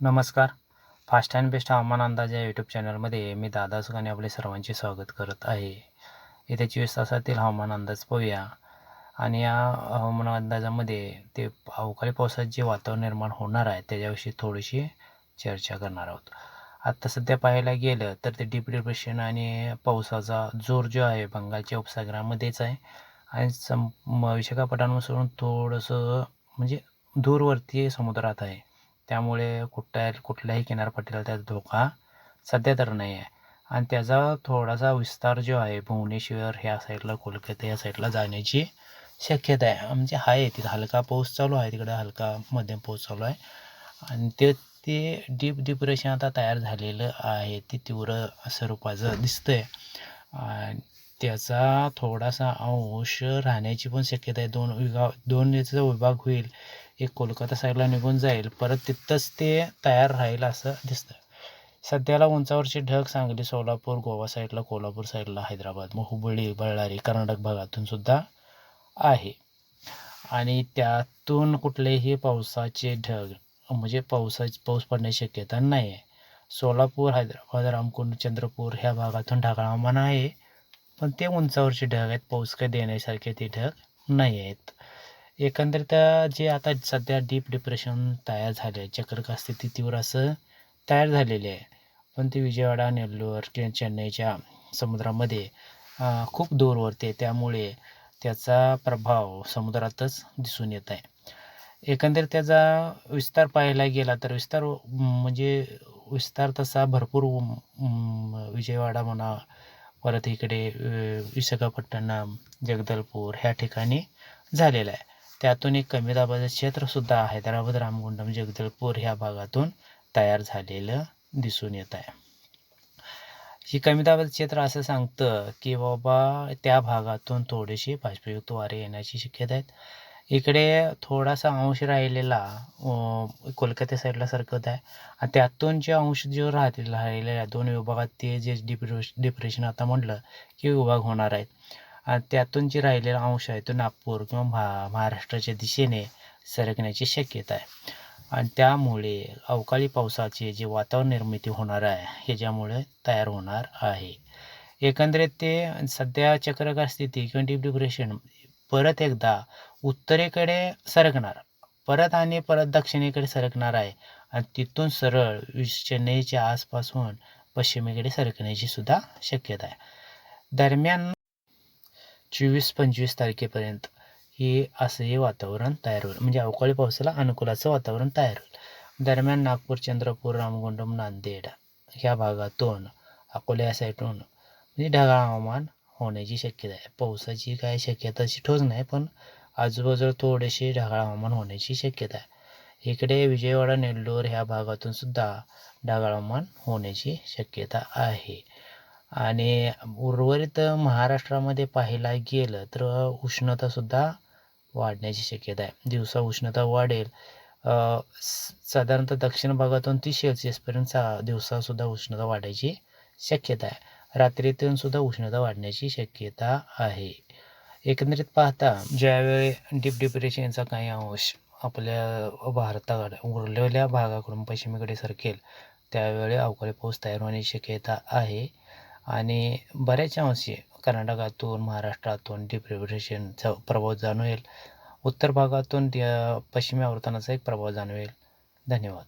नमस्कार. Fast and best हवामान अंदाज या यूट्यूब चॅनलमध्ये मी दादा सुगाने आपले सर्वांचे स्वागत करत आहे. येत्या चोवीस तासातील हवामान अंदाज पाहूया. आणि या हवामान अंदाजामध्ये ते अवकाळी पावसात जे वातावरण निर्माण होणार आहे त्याच्याविषयी थोडीशी चर्चा करणार आहोत. आत्ता सध्या पाहायला गेलं तर ते डीप डिप्रेशन आणि पावसाचा जोर जो आहे बंगालच्या उपसागरामध्येच आहे. आणि सम म- विशाखापट्टणमपासून थोडंसं म्हणजे दूरवरती समुद्रात आहे. त्यामुळे कुठल्या कुठल्याही किनारपट्टीला त्याचा धोका सध्या तर नाही आहे. आणि त्याचा थोडासा विस्तार जो आहे भुवनेश्वर ह्या साईडला कोलकाता या साईडला जाण्याची शक्यता आहे. म्हणजे आहे तिथं हलका पाऊस चालू आहे तिकडे हलका मध्यम पाऊस चालू आहे. आणि ते ते डीप डिप्रेशन आता तयार झालेलं आहे ते तीव्र स्वरूपाचं दिसतं आणि त्याचा थोडासा अंश राहण्याची पण शक्यता आहे. दोन विभाग दोन याचा विभाग होईल एक कोलकाता साईडला निघून जाईल. परत तिथंच ते तयार राहील असं दिसतं सध्याला उंचावरचे ढग सांगली सोलापूर गोवा साईडला कोल्हापूर साईडला हैदराबाद मग हुबळी बळ्ळारी कर्नाटक भागातून सुद्धा आहे. आणि त्यातून कुठलेही पावसाचे ढग म्हणजे पावसा पाऊस पडण्याची शक्यता नाही आहे सोलापूर हैदराबाद रामकुंड चंद्रपूर ह्या भागातून ढगाळ हवामान आहे. पण ते उंचावरचे ढग आहेत. पाऊस काही देण्यासारखे ते ढग नाही आहेत एकंदरीत जे आता सध्या डीप डिप्रेशन तयार झाले आहे चक्रका स्थिती तीव्र असं तयार झालेले आहे. पण ते विजयवाडा नेल्लोर किंवा चेन्नईच्या समुद्रामध्ये खूप दूरवरती आहे. त्यामुळे त्याचा प्रभाव समुद्रातच दिसून येत आहे. एकंदरीत त्याचा विस्तार पाहायला गेला तर विस्तार म्हणजे विस्तार तसा भरपूर विजयवाडा म्हणा परत इकडे विशाखापट्टणम जगदलपूर ह्या ठिकाणी झालेला आहे. त्यातून एक कमी दाबाचं क्षेत्रसुद्धा हैदराबाद रामगुंडम जगदलपूर ह्या भागातून तयार झालेलं दिसून येत आहे. ही कमी दाबाचं क्षेत्र असं सांगतं की बाबा त्या भागातून थोडीशी बाष्पयुक्त वारे येण्याची शक्यता आहेत इकडे थोडासा अंश राहिलेला कोलकाता साईडला सरकत आहे. आणि त्यातून जे अंश जो राहतील राहिलेल्या दोन विभागात ते जे डिप्रेश डिप्रेशन आता म्हटलं की विभाग होणार आहेत. त्यातून जे राहिलेला अंश आहे तो नागपूर किंवा महा महाराष्ट्राच्या दिशेने सरकण्याची शक्यता आहे. आणि त्यामुळे अवकाळी पावसाचे जे वातावरण निर्मिती होणार आहे ह्याच्यामुळे तयार होणार आहे. एकंदरीत ते सध्या चक्रकार स्थिती किंवा डीप डिप्रेशन परत एकदा उत्तरेकडे सरकणार परत आणि परत दक्षिणेकडे सरकणार आहे. आणि तिथून सरळ चेन्नईच्या आसपासून पश्चिमेकडे सरकण्याची सुद्धा शक्यता आहे. दरम्यान चोवीस पंचवीस तारखेपर्यंत हे असं हे वातावरण तयार होईल. म्हणजे अवकाळी पावसाला अनुकूलाचं वातावरण तयार होईल. दरम्यान नागपूर चंद्रपूर रामगुंडम नांदेड ह्या भागातून अकोला या साईडून म्हणजे ढगाळ हवामान होण्याची शक्यता आहे. पावसाची काय शक्यता अशी ठोस नाही पण आजूबाजूला थोडेसे ढगाळ हवामान होण्याची शक्यता आहे. इकडे विजयवाडा नेल्लोर ह्या भागातून सुद्धा ढगाळ हवामान होण्याची शक्यता आहे. आणि उर्वरित महाराष्ट्रामध्ये पाहायला गेलं तर उष्णतासुद्धा वाढण्याची शक्यता आहे. दिवसा उष्णता वाढेल. साधारणतः दक्षिण भागातून तीस सेल्सिअसपर्यंत सा दिवसासुद्धा उष्णता वाढायची शक्यता आहे. रात्रीतून सुद्धा उष्णता वाढण्याची शक्यता आहे. एकंदरीत पाहता ज्यावेळी डीप डिप्रेशनचा काही अंश आपल्या भारताकडे उरलेल्या भागाकडून पश्चिमेकडे सरकेल त्यावेळी अवकाळी पाऊस तयार होण्याची शक्यता आहे. आणि बऱ्याचशा अंशी कर्नाटकातून महाराष्ट्रातून डीप प्रभाव जाणवेल. उत्तर भागातून त्या पश्चिमी आवर्तनाचा एक प्रभाव जाणवेल. धन्यवाद.